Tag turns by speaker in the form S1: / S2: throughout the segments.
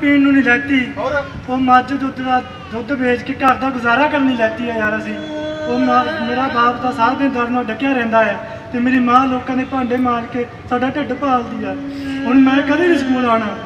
S1: ਪੀਣ ਨੂੰ ਨਹੀਂ ਲੈਤੀ।
S2: ਹੋਰ?
S1: ਉਹ ਮੱਝ ਦੁੱਧ ਦਾ ਦੁੱਧ ਵੇਚ ਕੇ ਘਰ ਦਾ ਗੁਜ਼ਾਰਾ ਕਰਨ ਨਹੀਂ ਲੈਤੀ ਯਾਰ ਅਸੀਂ। ਉਹ ਮਾਂ- ਮੇਰਾ ਬਾਪ ਤਾਂ ਸਾਰਾ ਦਿਨ ਦਰਦ ਨਾਲ ਡੱਕਿਆ ਰਹਿੰਦਾ ਹੈ ਤੇ ਮੇਰੀ ਮਾਂ ਲੋਕਾਂ ਦੇ ਭਾਂਡੇ ਮਾਰ ਕੇ ਸਾਡਾ ਢਿੱਡ ਭਾਲਦੀ ਹੈ ਹੁਣ ਮੈਂ ਕਦੇ ਨਹੀਂ ਸਕੂਲ ਆਉਣਾ।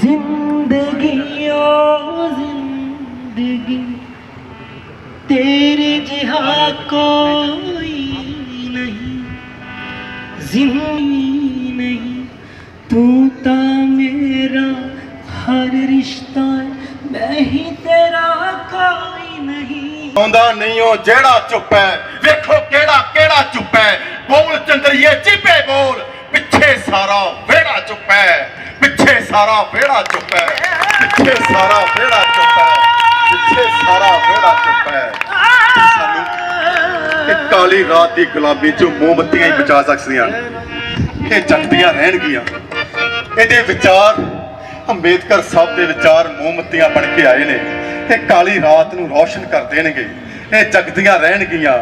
S3: ਜ਼ਿੰਦਗੀ ਓ ਜ਼ਿੰਦਗੀ ਤੇਰੇ ਜਿਹਾ ਕੋਈ ਨਹੀਂ। ਜ਼ਿੰਦਗੀ
S2: ਆਉਂਦਾ ਨਹੀਂ, ਉਹ ਜਿਹੜਾ ਚੁੱਪ ਹੈ। ਵੇਖੋ ਕਿਹੜਾ ਕਿਹੜਾ ਚੁੱਪ ਹੈ। ਬੋਲ ਚੰਦਰੀਏ, ਚਿੱਪੇ ਬੋਲ। ਪਿੱਛੇ ਸਾਰਾ ਵਿਹੜਾ ਚੁੱਪ ਹੈ। ਪਿੱਛੇ ਸਾਰਾ ਵਿਹੜਾ ਚੁੱਪ ਹੈ। ਪਿੱਛੇ ਸਾਰਾ ਵਿਹੜਾ ਚੁੱਪ ਹੈ। ਪਿੱਛੇ ਸਾਰਾ ਵਿਹੜਾ ਚੁੱਪ ਹੈ। ਸਾਨੂੰ ਇਹ ਕਾਲੀ ਰਾਤ ਦੀ ਗੁਲਾਬੀ ਚੋਂ ਮੋਮਬੱਤੀਆਂ ਹੀ ਬਚਾ ਸਕਦੀਆਂ। ਇਹ ਜਗਦੀਆਂ ਰਹਿਣਗੀਆਂ। ਇਹਦੇ ਵਿਚਾਰ ਅੰਬੇਦਕਰ ਸਾਹਿਬ ਦੇ ਵਿਚਾਰ ਮੋਮਬੱਤੀਆਂ ਬਣ ਕੇ ਆਏ ਨੇ। ਇਹ ਕਾਲੀ ਰਾਤ ਨੂੰ ਰੌਸ਼ਨ ਕਰ ਦੇਣਗੇ। ਇਹ ਜਗਦੀਆਂ ਰਹਿਣਗੀਆਂ।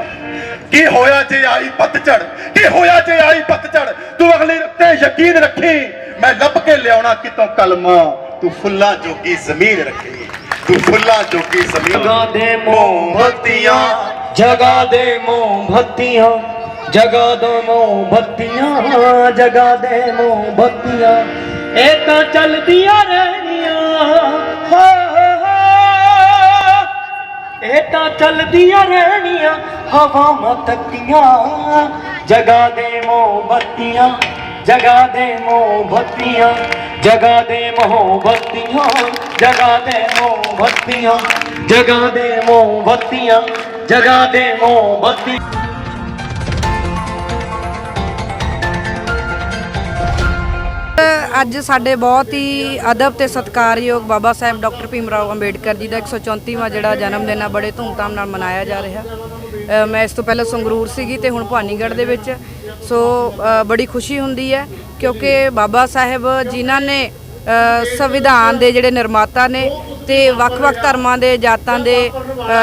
S2: ਕੀ ਹੋਇਆ ਜੇ ਆਈ ਪਤਝੜ? ਕੀ ਹੋਇਆ ਜੇ ਆਈ ਪਤਝੜ? ਤੂੰ ਅਗਲੀ ਤੇ ਯਕੀਨ ਰੱਖੀ। ਮੈਂ ਲੱਭ ਕੇ ਲਿਆਉਣਾ ਕਿਤੋਂ ਕਲਮਾ। ਤੂੰ ਫੁੱਲਾਂ ਜੋਗੀ ਜ਼ਮੀਨ ਰੱਖੀ। ਤੂੰ ਫੁੱਲਾਂ ਜੋਗੀ ਜ਼ਮੀਨ।
S3: ਜਗਾ ਦੇ
S2: ਮੋਮਬੱਤੀਆਂ।
S3: ਜਗਾ ਦੇ ਮੋਮਬੱਤੀਆਂ। ਜਗਾ ਦੇ ਮੋਮਬੱਤੀਆਂ। ਜਗਾ ਦੇ ਮੋਮਬੱਤੀਆਂ। ਇਹ ਤਾਂ ਚੱਲਦੀਆਂ ਚਲਦੀਆਂ ਰਹਿਣੀਆਂ ਹਵਾਵਾਂ ਤੱਕੀਆਂ ਜਗਾ ਦੇ ਮੋਮਬੱਤੀਆਂ, ਜਗਾ ਦੇ ਮੋਮਬੱਤੀਆਂ, ਜਗਾ ਦੇ ਮੋਮਬੱਤੀਆਂ, ਜਗਾ ਦੇ ਮੋਮਬੱਤੀਆਂ, ਜਗਾ ਦੇ ਮੋਮਬੱਤੀਆਂ, ਜਗਾ ਦੇ ਮੋਮਬੱਤੀ
S4: ਅੱਜ ਸਾਡੇ ਬਹੁਤ ਹੀ ਅਦਬ ਤੇ ਸਤਿਕਾਰਯੋਗ ਬਾਬਾ ਸਾਹਿਬ ਡਾਕਟਰ ਭੀਮ ਰਾਓ ਅੰਬੇਡਕਰ ਜੀ ਦਾ 134ਵਾਂ ਜਿਹੜਾ ਜਨਮ ਦਿਨ ਆ, ਬੜੇ ਧੂਮਧਾਮ ਨਾਲ ਮਨਾਇਆ ਜਾ ਰਿਹਾ। ਮੈਂ ਇਸ ਤੋਂ ਪਹਿਲਾਂ ਸੰਗਰੂਰ ਸੀਗੀ ਤੇ ਹੁਣ ਭਾਨੀਗੜ੍ਹ ਦੇ ਵਿੱਚ। ਸੋ ਬੜੀ ਖੁਸ਼ੀ ਹੁੰਦੀ ਹੈ ਕਿਉਂਕਿ ਬਾਬਾ ਸਾਹਿਬ ਜਿਨ੍ਹਾਂ ਨੇ ਸੰਵਿਧਾਨ ਦੇ ਜਿਹੜੇ ਨਿਰਮਾਤਾ ਨੇ ਤੇ ਵੱਖ-ਵੱਖ ਧਰਮਾਂ ਦੇ ਜਾਤਾਂ ਦੇ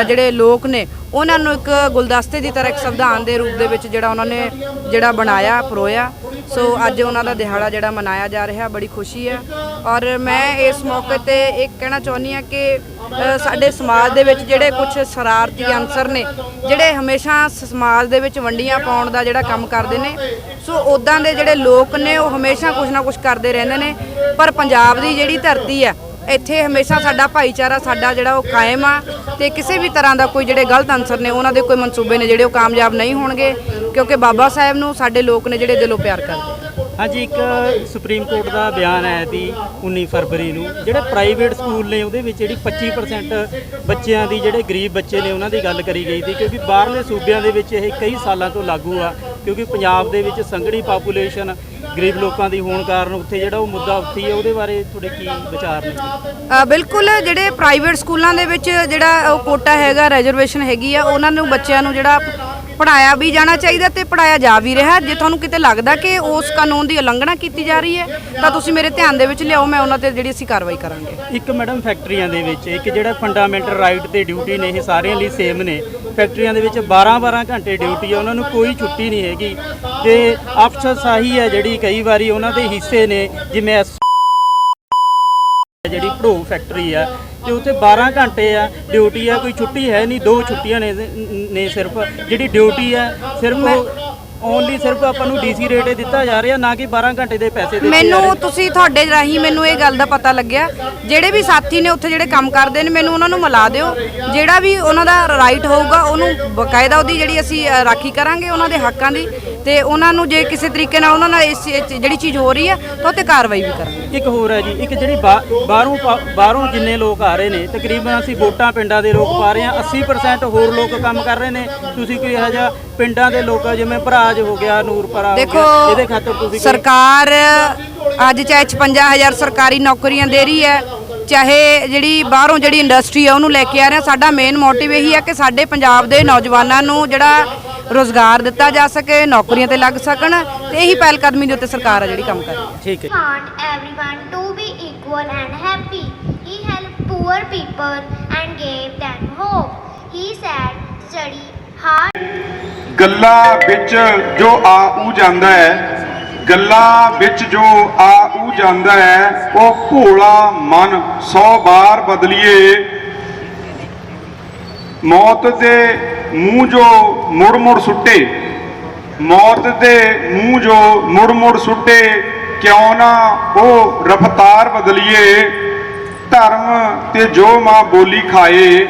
S4: ਜਿਹੜੇ ਲੋਕ ਨੇ, ਉਹਨਾਂ ਨੂੰ ਇੱਕ ਗੁਲਦਸਤੇ ਦੀ ਤਰ੍ਹਾਂ ਇੱਕ ਸੰਵਿਧਾਨ ਦੇ ਰੂਪ ਦੇ ਵਿੱਚ ਜਿਹੜਾ ਉਹਨਾਂ ਨੇ ਜਿਹੜਾ ਬਣਾਇਆ, ਪਰੋਇਆ। ਸੋ ਅੱਜ ਉਹਨਾਂ ਦਾ ਦਿਹਾੜਾ ਜਿਹੜਾ ਮਨਾਇਆ ਜਾ ਰਿਹਾ, ਬੜੀ ਖੁਸ਼ੀ ਹੈ। ਔਰ ਮੈਂ ਇਸ ਮੌਕੇ ਤੇ ਇਹ ਕਹਿਣਾ ਚਾਹੁੰਦੀ ਹਾਂ ਕਿ ਸਾਡੇ ਸਮਾਜ ਦੇ ਵਿੱਚ ਜਿਹੜੇ ਕੁਝ ਸ਼ਰਾਰਤੀ ਅਨਸਰ ਨੇ, ਜਿਹੜੇ ਹਮੇਸ਼ਾ ਸਮਾਜ ਦੇ ਵਿੱਚ ਵੰਡੀਆਂ ਪਾਉਣ ਦਾ ਜਿਹੜਾ ਕੰਮ ਕਰਦੇ ਨੇ, ਸੋ ਉਦਾਂ ਦੇ ਜਿਹੜੇ ਲੋਕ ਨੇ, ਉਹ ਹਮੇਸ਼ਾ ਕੁਝ ਨਾ ਕੁਝ ਕਰਦੇ ਰਹਿੰਦੇ ਨੇ। ਪਰ ਪੰਜਾਬ ਦੀ ਜਿਹੜੀ ਧਰਤੀ ਹੈ ਇੱਥੇ ਹਮੇਸ਼ਾ ਸਾਡਾ ਭਾਈਚਾਰਾ, ਸਾਡਾ ਜਿਹੜਾ ਉਹ ਕਾਇਮ ਆ ਤੇ ਕਿਸੇ ਵੀ ਤਰ੍ਹਾਂ ਦਾ ਕੋਈ ਜਿਹੜੇ ਗਲਤ ਅਨਸਰ ਨੇ, ਉਹਨਾਂ ਦੇ ਕੋਈ ਮਨਸੂਬੇ ਨੇ ਜਿਹੜੇ ਉਹ ਕਾਮਯਾਬ ਨਹੀਂ ਹੋਣਗੇ, ਕਿਉਂਕਿ ਬਾਬਾ ਸਾਹਿਬ ਨੂੰ ਸਾਡੇ ਲੋਕ ਨੇ ਜਿਹੜੇ ਦਿਲੋਂ ਪਿਆਰ ਕਰਦੇ
S5: ਹਾਂਜੀ, ਇੱਕ ਸੁਪਰੀਮ ਕੋਰਟ ਦਾ ਬਿਆਨ ਆਇਆ ਸੀ 19 ਫਰਵਰੀ ਨੂੰ, ਜਿਹੜੇ ਪ੍ਰਾਈਵੇਟ ਸਕੂਲ ਨੇ ਉਹਦੇ ਵਿੱਚ ਜਿਹੜੀ 25% ਬੱਚਿਆਂ ਦੀ ਜਿਹੜੇ ਗਰੀਬ ਬੱਚੇ ਨੇ ਉਹਨਾਂ ਦੀ ਗੱਲ ਕਰੀ ਗਈ ਸੀ, ਕਿਉਂਕਿ ਬਾਹਰਲੇ ਸੂਬਿਆਂ ਦੇ ਵਿੱਚ ਇਹ ਕਈ ਸਾਲਾਂ ਤੋਂ ਲਾਗੂ ਆ, ਕਿਉਂਕਿ ਪੰਜਾਬ ਦੇ ਵਿੱਚ ਸੰਘਣੀ ਪਾਪੂਲੇਸ਼ਨ ਗਰੀਬ ਲੋਕਾਂ ਦੀ ਹੋਣ ਕਾਰਨ ਉੱਥੇ ਜਿਹੜਾ ਉਹ ਮੁੱਦਾ ਉੱਠੀ ਹੈ ਉਹਦੇ ਬਾਰੇ ਤੁਹਾਡੇ ਕੀ ਵਿਚਾਰ ਨੇ?
S4: ਅ, ਬਿਲਕੁਲ ਜਿਹੜੇ ਪ੍ਰਾਈਵੇਟ ਸਕੂਲਾਂ ਦੇ ਵਿੱਚ ਜਿਹੜਾ ਉਹ ਕੋਟਾ ਹੈਗਾ ਰਿਜ਼ਰਵੇਸ਼ਨ ਹੈਗੀ ਆ ਉਹਨਾਂ ਨੂੰ ਬੱਚਿਆਂ ਨੂੰ ਜਿਹੜਾ ਪੜਾਇਆ ਵੀ ਜਾਣਾ ਚਾਹੀਦਾ ਤੇ ਪੜਾਇਆ ਜਾ ਵੀ ਰਿਹਾ। ਜੇ ਤੁਹਾਨੂੰ ਕਿਤੇ ਲੱਗਦਾ ਕਿ ਉਸ ਕਾਨੂੰਨ ਦੀ ਉਲੰਘਣਾ ਕੀਤੀ ਜਾ ਰਹੀ ਹੈ ਤਾਂ ਤੁਸੀਂ ਮੇਰੇ ਧਿਆਨ ਦੇ ਵਿੱਚ ਲਿਆਓ ਮੈਂ ਉਹਨਾਂ ਤੇ ਜਿਹੜੀ ਅਸੀਂ ਕਾਰਵਾਈ ਕਰਾਂਗੇ।
S5: ਇੱਕ ਮੈਡਮ ਫੈਕਟਰੀਆਂ ਦੇ ਵਿੱਚ ਇੱਕ ਜਿਹੜਾ ਫੰਡਾਮੈਂਟਲ ਰਾਈਟ ਤੇ ਡਿਊਟੀ ਨੇ ਇਹ ਸਾਰਿਆਂ ਲਈ ਸੇਮ ਨੇ। ਫੈਕਟਰੀਆਂ ਦੇ ਵਿੱਚ 12-12 ਘੰਟੇ ਡਿਊਟੀ ਹੈ, ਉਹਨਾਂ ਨੂੰ ਕੋਈ ਛੁੱਟੀ ਨਹੀਂ ਹੈਗੀ। ਤੇ ਅਫਸਰਸ਼ਾਹੀ ਹੈ ਜਿਹੜੀ ਕਈ ਵਾਰੀ ਉਹਨਾਂ ਦੇ ਹਿੱਸੇ ਨੇ, ਜਿਵੇਂ ਐਸ ਜਿਹੜੀ ਭੜੋ ਫੈਕਟਰੀ ਆ, ਤੇ ਉੱਥੇ 12 ਘੰਟੇ ਆ ਡਿਊਟੀ ਆ, ਕੋਈ ਛੁੱਟੀ ਹੈ ਨਹੀਂ, ਦੋ ਛੁੱਟੀਆਂ ਨੇ ਨੇ ਸਿਰਫ। ਜਿਹੜੀ ਡਿਊਟੀ ਆ, ਸਿਰਫ ਓਨਲੀ ਸਿਰਫ ਆਪਾਂ ਨੂੰ ਡੀਸੀ ਰੇਟ ਦਿੱਤਾ ਜਾ ਰਿਹਾ ਨਾ ਕਿ 12 ਘੰਟੇ ਦੇ ਪੈਸੇ ਦਿੱਤੇ
S4: ਮੈਨੂੰ ਤੁਸੀਂ ਤੁਹਾਡੇ ਰਾਹੀਂ ਮੈਨੂੰ ਇਹ ਗੱਲ ਦਾ ਪਤਾ ਲੱਗਿਆ ਜਿਹੜੇ ਵੀ ਸਾਥੀ ਨੇ ਉੱਥੇ ਜਿਹੜੇ ਕੰਮ ਕਰਦੇ ਨੇ ਮੈਨੂੰ ਉਹਨਾਂ ਨੂੰ ਮਿਲਾ ਦਿਓ। ਜਿਹੜਾ ਵੀ ਉਹਨਾਂ ਦਾ ਰਾਈਟ ਹੋਊਗਾ ਉਹਨੂੰ ਬਕਾਇਦਾ ਉਹਦੀ ਜਿਹੜੀ ਅਸੀਂ ਅ, ਰਾਖੀ ਕਰਾਂਗੇ ਉਹਨਾਂ ਦੇ ਹੱਕਾਂ ਦੀ ਤੇ ਉਹਨਾਂ ਨੂੰ ਜੇ ਕਿਸੇ ਤਰੀਕੇ ਨਾਲ ਉਹਨਾਂ ਨਾਲ ਇਸ ਇਹ ਚ- ਜਿਹੜੀ ਚੀਜ਼ ਹੋ ਰਹੀ ਹੈ ਤਾਂ ਉਹ ਤੇ ਕਾਰਵਾਈ ਵੀ ਕਰਾਂਗੇ।
S5: ਇੱਕ ਹੋਰ ਹੈ ਜੀ ਇੱਕ ਜਿਹੜੀ ਬਾ- ਬਾਹਰੋਂ ਪਾ- ਬਾਹਰੋਂ ਜਿੰਨੇ ਲੋਕ ਆ ਰਹੇ ਨੇ ਤਕਰੀਬਨ ਅਸੀਂ ਵੋਟਾਂ ਪਿੰਡਾਂ ਦੇ ਲੋਕ ਪਾ ਰਹੇ ਹਾਂ 80% ਹੋਰ ਲੋਕ ਕੰਮ ਕਰ ਰਹੇ ਨੇ। ਤੁਸੀਂ ਕੋਈ ਇਹੋ ਜਿਹਾ ਪਿੰਡਾਂ ਦੇ ਲੋਕ ਜਿਵੇਂ ਭਰਾਜ ਹੋ ਗਿਆ ਨੂਰਪੁਰਾ
S4: ਦੇਖੋ
S5: ਇਹਦੇ ਖਾਤਰ ਤੁਸੀਂ
S4: ਸਰਕਾਰ ਅੱਜ ਚਾਹੇ 55000 ਸਰਕਾਰੀ ਨੌਕਰੀਆਂ ਦੇ ਰਹੀ ਹੈ ਚਾਹੇ ਜਿਹੜੀ ਬਾਹਰੋਂ ਜਿਹੜੀ ਇੰਡਸਟਰੀ ਆ ਉਹਨੂੰ ਲੈ ਕੇ ਆ ਰਹੇ ਆ ਸਾਡਾ ਮੇਨ ਮੋਟਿਵ ਇਹੀ ਹੈ ਕਿ ਸਾਡੇ ਪੰਜਾਬ ਦੇ ਨੌਜਵਾਨਾਂ ਨੂੰ ਜਿਹੜਾ ਰੋਜ਼ਗਾਰ ਦਿੱਤਾ ਜਾ ਸਕੇ ਨੌਕਰੀਆਂ ਤੇ ਲੱਗ ਸਕਣ ਤੇ ਇਹੀ ਪਹਿਲ ਕਦਮੀ ਦੇ ਉੱਤੇ ਸਰਕਾਰ ਆ ਜਿਹੜੀ ਕੰਮ ਕਰ ਰਹੀ
S5: ਠੀਕ ਹੈ
S6: want everyone to be equal and happy. He helped poor people and gave them hope. He said, study hard.
S7: ਗੱਲਾਂ ਵਿੱਚ ਜੋ ਆ ਉ ਜਾਂਦਾ ਹੈ, ਗੱਲਾਂ ਵਿੱਚ ਜੋ ਆ ਉਹ ਜਾਂਦਾ ਹੈ, ਉਹ ਭੋਲਾ ਮਨ 100 ਵਾਰ ਬਦਲੀਏ। ਮੌਤ ਦੇ ਮੂੰਹ ਜੋ ਮੁੜ ਮੁੜ ਸੁੱਟੇ, ਮੌਤ ਦੇ ਮੂੰਹ ਜੋ ਮੁੜ ਮੁੜ ਸੁੱਟੇ, ਕਿਉਂ ਨਾ ਉਹ ਰਫਤਾਰ ਬਦਲੀਏ। ਧਰਮ ਤੇ ਜੋ ਮਾਂ ਬੋਲੀ ਖਾਏ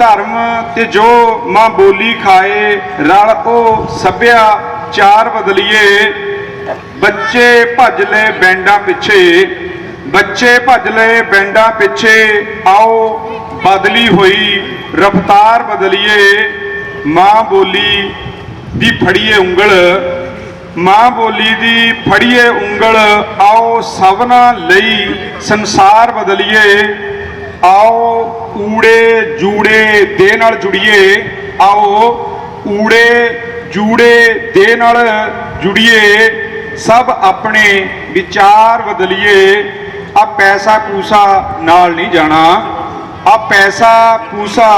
S7: ਧਰਮ ਤੇ ਜੋ ਮਾਂ ਬੋਲੀ ਖਾਏ, ਰਲ ਓ ਸੱਭਿਆ ਚਾਰ ਬਦਲੀਏ। ਬੱਚੇ ਭੱਜ ਲਏ ਬੈਂਡਾਂ ਪਿੱਛੇ, ਬੱਚੇ ਭੱਜ ਲਏ ਬੈਂਡਾਂ ਪਿੱਛੇ, ਆਓ ਬਦਲੀ ਹੋਈ, ਰਫਤਾਰ ਬਦਲੀਏ। ਮਾਂ ਬੋਲੀ ਦੀ ਫੜੀਏ ਉਂਗਲ, ਮਾਂ ਬੋਲੀ ਦੀ ਫੜੀਏ ਉਂਗਲ, ਆਓ ਸਭਨਾ ਲਈ ਸੰਸਾਰ ਬਦਲੀਏ। ਆਓ ਊੜੇ ਜੂੜੇ ਦੇ ਨਾਲ ਜੁੜੀਏ, ਆਓ ਊੜੇ ਜੂੜੇ ਦੇ ਨਾਲ ਜੁੜੀਏ, ਸਭ ਆਪਣੇ ਵਿਚਾਰ ਬਦਲੀਏ। ਆ ਪੈਸਾ ਪੂਸਾ ਨਾਲ ਨਹੀਂ ਜਾਣਾ, ਆ ਪੈਸਾ ਪੂਸਾ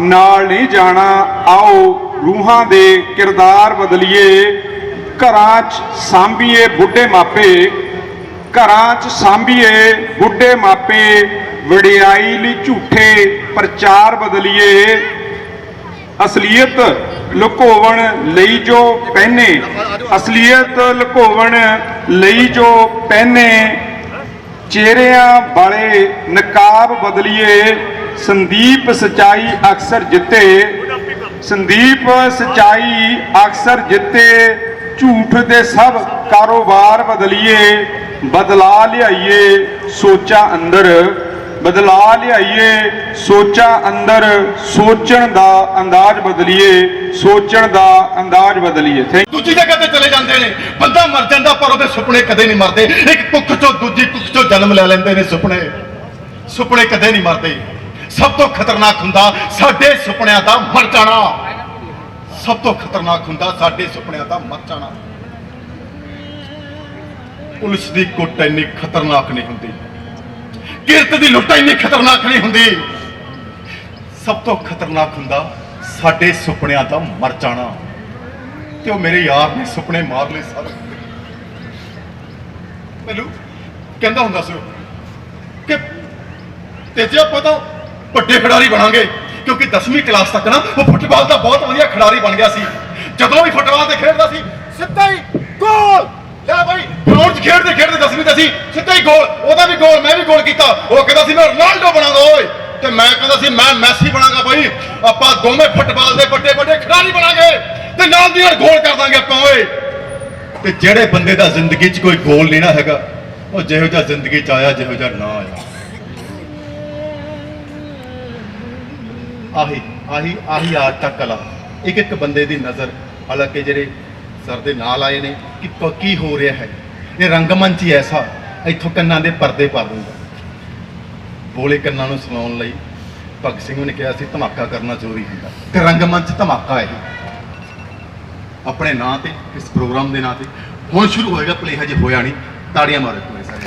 S7: ਨਾਲ ਨਹੀਂ ਜਾਣਾ, ਆਓ ਰੂਹਾਂ ਦੇ ਕਿਰਦਾਰ ਬਦਲੀਏ। ਘਰਾਂ 'ਚ ਸਾਂਭੀਏ ਬੁੱਢੇ ਮਾਪੇ, ਘਰਾਂ 'ਚ ਸਾਂਭੀਏ ਬੁੱਢੇ ਮਾਪੇ ਵਡਿਆਈ ਲਈ ਝੂਠੇ ਪ੍ਰਚਾਰ ਬਦਲੀਏ। ਅਸਲੀਅਤ ਲੁਕੋਵਣ ਲਈ ਜੋ ਪਹਿਨੇ। ਅਸਲੀਅਤ ਲੁਕੋਵਣ ਲਈ ਜੋ ਪਹਿਨੇ। ਚਿਹਰਿਆਂ ਵਾਲੇ ਨਕਾਬ ਬਦਲੀਏ। ਸੰਦੀਪ ਸਚਾਈ ਅਕਸਰ ਜਿੱਤੇ। ਸੰਦੀਪ ਸਚਾਈ ਅਕਸਰ ਜਿੱਤੇ। ਝੂਠ ਦੇ ਸਭ ਕਾਰੋਬਾਰ ਬਦਲੀਏ। ਬਦਲਾ ਲਿਆਈਏ। ਸੋਚਾਂ ਅੰਦਰ ਬਦਲਾ ਲਿਆਈਏ, ਸੋਚਾਂ ਅੰਦਰ ਸੋਚਣ ਦਾ ਅੰਦਾਜ਼ ਬਦਲੀਏ, ਸੋਚਣ ਦਾ ਅੰਦਾਜ਼ ਬਦਲੀਏ।
S2: ਦੂਜੀ ਜਗ੍ਹਾ ਤੇ ਚਲੇ ਜਾਂਦੇ ਨੇ, ਬੰਦਾ ਮਰ ਜਾਂਦਾ ਪਰ ਉਹਦੇ ਸੁਪਨੇ ਕਦੇ ਨਹੀਂ ਮਰਦੇ। ਇੱਕ ਕੁੱਖ ਚੋਂ ਦੂਜੀ ਕੁੱਖ ਚੋਂ ਜਨਮ ਲੈ ਲੈਂਦੇ ਨੇ ਸੁਪਨੇ। ਸੁਪਨੇ ਕਦੇ ਨਹੀਂ ਮਰਦੇ। ਸਭ ਤੋਂ ਖਤਰਨਾਕ ਹੁੰਦਾ ਸਾਡੇ ਸੁਪਨਿਆਂ ਦਾ ਮਰ ਜਾਣਾ। ਸਭ ਤੋਂ ਖਤਰਨਾਕ ਹੁੰਦਾ ਸਾਡੇ ਸੁਪਨਿਆਂ ਦਾ ਮਰ ਜਾਣਾ। ਪੁਲਿਸ ਦੀ ਕੁੱਟ ਇੰਨੀ ਖਤਰਨਾਕ ਨਹੀਂ ਹੁੰਦੀ। ਕਿਰਤ ਦੀ ਲੁੱਟ ਇੰਨੀ ਖਤਰਨਾਕ ਨਹੀਂ ਹੁੰਦੀ। ਸਭ ਤੋਂ ਖਤਰਨਾਕ ਹੁੰਦਾ ਸਾਡੇ ਸੁਪਨਿਆਂ ਦਾ ਮਰ ਜਾਣਾ। ਤੇ ਉਹ ਮੇਰੇ ਯਾਰ ਨੇ ਸੁਪਨੇ ਮਾਰ ਲਏ ਸਾਰੇ। ਮੈਨੂੰ ਕਹਿੰਦਾ ਹੁੰਦਾ ਸੀ ਉਹ ਕਿ ਤੇ ਜੇ ਆਪਾਂ ਤਾਂ ਵੱਡੇ ਖਿਡਾਰੀ ਬਣਾਂਗੇ, ਕਿਉਂਕਿ 10ਵੀਂ ਕਲਾਸ ਤੱਕ ਨਾ ਉਹ ਫੁੱਟਬਾਲ ਦਾ ਬਹੁਤ ਵਧੀਆ ਖਿਡਾਰੀ ਬਣ ਗਿਆ ਸੀ। ਜਦੋਂ ਵੀ ਫੁੱਟਬਾਲ ਤੇ ਖੇਡਦਾ ਸੀ, ਸਿੱਧਾ ਹੀ ਗੋਲ! ਲੈ ਭਾਈ ਗਰਾਊਂਡ 'ਚ ਖੇਡਦੇ ਖੇਡਦੇ 10ਵੀਂ ਤੇ ਸੀ, ਸਿੱਧਾ ਹੀ ਗੋਲ, ਉਹਦਾ ਵੀ ਗੋਲ, ਮੈਂ ਵੀ ਗੋਲ ਕੀਤਾ। ਉਹ ਕਹਿੰਦਾ ਸੀ, ਮੈਂ ਰੋਨਾਲਡੋ ਬਣਾਂਗਾ ਓਏ। ਤੇ ਮੈਂ ਕਹਿੰਦਾ ਸੀ, ਮੈਂ ਮੈਸੀ ਬਣਾਂਗਾ ਭਾਈ ਆਪਾਂ ਦੋਵੇਂ ਫੁੱਟਬਾਲ ਦੇ ਵੱਡੇ ਵੱਡੇ ਖਿਡਾਰੀ ਬਣਾਂਗੇ। ਤੇ ਨਾਲ ਦੀ ਨਾਲ ਗੋਲ ਕਰ ਦਾਂਗੇ ਆਪਾਂ, ਓਏ। ਤੇ ਜਿਹੜੇ ਬੰਦੇ ਦਾ ਜ਼ਿੰਦਗੀ 'ਚ ਕੋਈ ਗੋਲ ਨਹੀਂ ਨਾ ਹੈਗਾ, ਉਹ ਜਿਹੋ ਜਿਹਾ ਜ਼ਿੰਦਗੀ 'ਚ ਆਇਆ, ਜਿਹੋ ਜਿਹਾ ਨਾ ਆਇਆ। ਆਹੀ ਆਹੀ ਆਹੀ ਆਜ ਤੱਕ ਕਲਾ। ਇੱਕ ਇੱਕ ਬੰਦੇ ਦੀ ਨਜ਼ਰ, ਹਾਲਾਂਕਿ ਜਿਹੜੇ ਸਰ ਦੇ ਨਾਲ ਆਏ ਨੇ, ਕਿ ਕੀ ਹੋ ਰਿਹਾ ਹੈ? ਇਹ ਰੰਗਮੰਚ ਹੀ ਐਸਾ ਇੱਥੋਂ ਕੰਨਾਂ ਦੇ ਪਰਦੇ ਪਾ ਦੂੰਗਾ ਬੋਲੇ ਕੰਨਾਂ ਨੂੰ ਸੁਣਾਉਣ ਲਈ ਭਗਤ ਸਿੰਘ ਨੇ ਕਿਹਾ ਸੀ ਧਮਾਕਾ ਕਰਨਾ ਜ਼ਰੂਰੀ ਹੁੰਦਾ। ਤੇ ਰੰਗਮੰਚ ਧਮਾਕਾ ਹੈ। ਆਪਣੇ ਨਾਂ ਤੇ ਇਸ ਪ੍ਰੋਗਰਾਮ ਦੇ ਨਾਂ ਤੇ। ਹੁਣ ਸ਼ੁਰੂ ਹੋਏਗਾ ਪਲੇ ਹਜੇ ਹੋਇਆ ਨਹੀਂ। ਤਾੜੀਆਂ ਮਾਰੋ ਪੂਰੇ ਸਾਰੇ।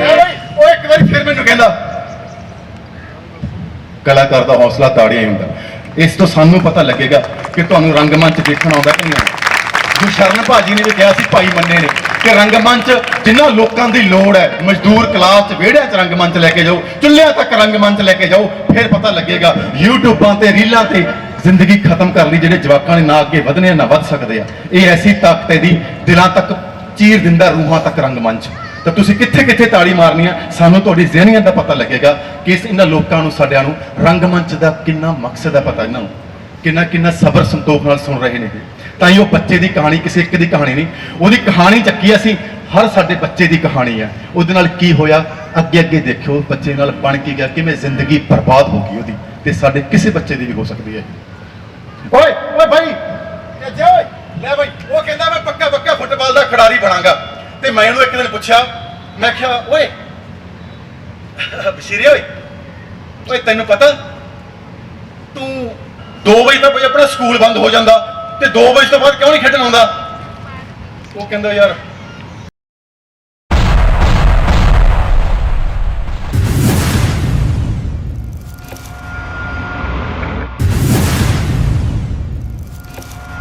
S2: ਐ ਬਈ ਉਹ ਇੱਕ ਵਾਰੀ ਫਿਰ ਮੈਨੂੰ ਕਹਿੰਦਾ। ਕਲਾਕਾਰ ਦਾ ਹੌਸਲਾ ਤਾੜੀਆਂ ਹੀ ਹੁੰਦਾ। ਇਸ ਤੋਂ ਸਾਨੂੰ ਪਤਾ ਲੱਗੇਗਾ ਕਿ ਤੁਹਾਨੂੰ ਰੰਗਮੰਚ ਦੇਖਣ ਆਉਂਦਾ ਕਿ ਨਹੀਂ ਗੁਰਸ਼ਰਨ ਭਾਜੀ ਨੇ ਵੀ ਕਿਹਾ ਸੀ ਭਾਈ ਮੰਨੇ ਨੇ ਕਿ ਰੰਗਮੰਚ ਜਿਨ੍ਹਾਂ ਲੋਕਾਂ ਦੀ ਲੋੜ ਹੈ ਮਜ਼ਦੂਰ ਕਲਾਸ 'ਚ ਵਿਹੜਿਆਂ 'ਚ ਰੰਗਮੰਚ ਲੈ ਕੇ ਜਾਓ ਚੁੱਲ੍ਹਿਆਂ ਤੱਕ ਰੰਗਮੰਚ ਲੈ ਕੇ ਜਾਓ ਫਿਰ ਪਤਾ ਲੱਗੇਗਾ ਯੂਟਿਊਬਾਂ ਤੇ ਰੀਲਾਂ ਤੇ ਜ਼ਿੰਦਗੀ ਖਤਮ ਕਰ ਲਈ ਜਿਹੜੇ ਜਵਾਕਾਂ ਨੇ ਨਾ ਅੱਗੇ ਵਧਣੇ ਆ, ਨਾ ਵੱਧ ਸਕਦੇ ਆ। ਇਹ ਐਸੀ ਤਾਕਤ ਹੈ ਦੀ ਦਿਲਾਂ ਤੱਕ ਚੀਰ ਦਿੰਦਾ ਰੂਹਾਂ ਤੱਕ ਰੰਗਮੰਚ। ਤਾਂ ਤੁਸੀਂ ਕਿੱਥੇ ਕਿੱਥੇ ਤਾੜੀ ਮਾਰਨੀ ਆ? ਸਾਨੂੰ ਤੁਹਾਡੀ ਜ਼ਿਹਨੀਅਤ ਦਾ ਪਤਾ ਲੱਗੇਗਾ ਕਿ ਇਸ ਇਹਨਾਂ ਲੋਕਾਂ ਨੂੰ, ਸਾਡਿਆਂ ਨੂੰ ਰੰਗਮੰਚ ਦਾ ਕਿੰਨਾ ਮਕਸਦ ਹੈ ਪਤਾ ਇਹਨਾਂ ਨੂੰ। ਕਿੰਨਾ ਕਿੰਨਾ ਸਬਰ ਸੰਤੋਖ ਨਾਲ ਸੁਣ ਰਹੇ ਨੇ ਤਾਂ ਹੀ ਉਹ ਬੱਚੇ ਦੀ ਕਹਾਣੀ, ਕਿਸੇ ਇੱਕ ਦੀ ਕਹਾਣੀ ਨਹੀਂ। ਉਹਦੀ ਕਹਾਣੀ ਚੱਕੀ ਅਸੀਂ, ਹਰ ਸਾਡੇ ਬੱਚੇ ਦੀ ਕਹਾਣੀ ਹੈ ਉਹਦੇ ਨਾਲ ਕੀ ਹੋਇਆ? ਅੱਗੇ ਅੱਗੇ ਦੇਖਿਓ, ਬੱਚੇ ਨਾਲ ਬਣ ਕੇ ਗਿਆ, ਕਿਵੇਂ ਜ਼ਿੰਦਗੀ ਬਰਬਾਦ ਹੋ ਗਈ ਉਹਦੀ। ਤੇ ਸਾਡੇ ਕਿਸੇ ਬੱਚੇ ਦੀ ਵੀ ਹੋ ਸਕਦੀ ਹੈ। ਓਏ ਓਏ ਭਾਈ ਜੇ ਓਏ। ਲੈ ਭਾਈ ਉਹ ਕਹਿੰਦਾ ਮੈਂ ਪੱਕਾ ਪੱਕਾ ਫੁੱਟਬਾਲ ਦਾ ਖਿਡਾਰੀ ਬਣਾਂਗਾ। ਤੇ ਮੈਂ ਇਹਨੂੰ ਇੱਕ ਦਿਨ ਪੁੱਛਿਆ, ਮੈਂ ਕਿਹਾ, ਓਏ, ਬਸ਼ੀਰੇ ਓਏ ਓਏ, ਤੈਨੂੰ ਪਤਾ, ਤੂੰ 2 ਵਜੇ ਤੱਕ ਆਪਣਾ ਸਕੂਲ ਬੰਦ ਹੋ ਜਾਂਦਾ ਤੇ 2 ਵਜੇ ਤੋਂ ਬਾਅਦ ਕਿਉਂ ਨਹੀਂ ਖੇਡਣ ਆਉਂਦਾ? ਉਹ ਕਹਿੰਦਾ, ਯਾਰ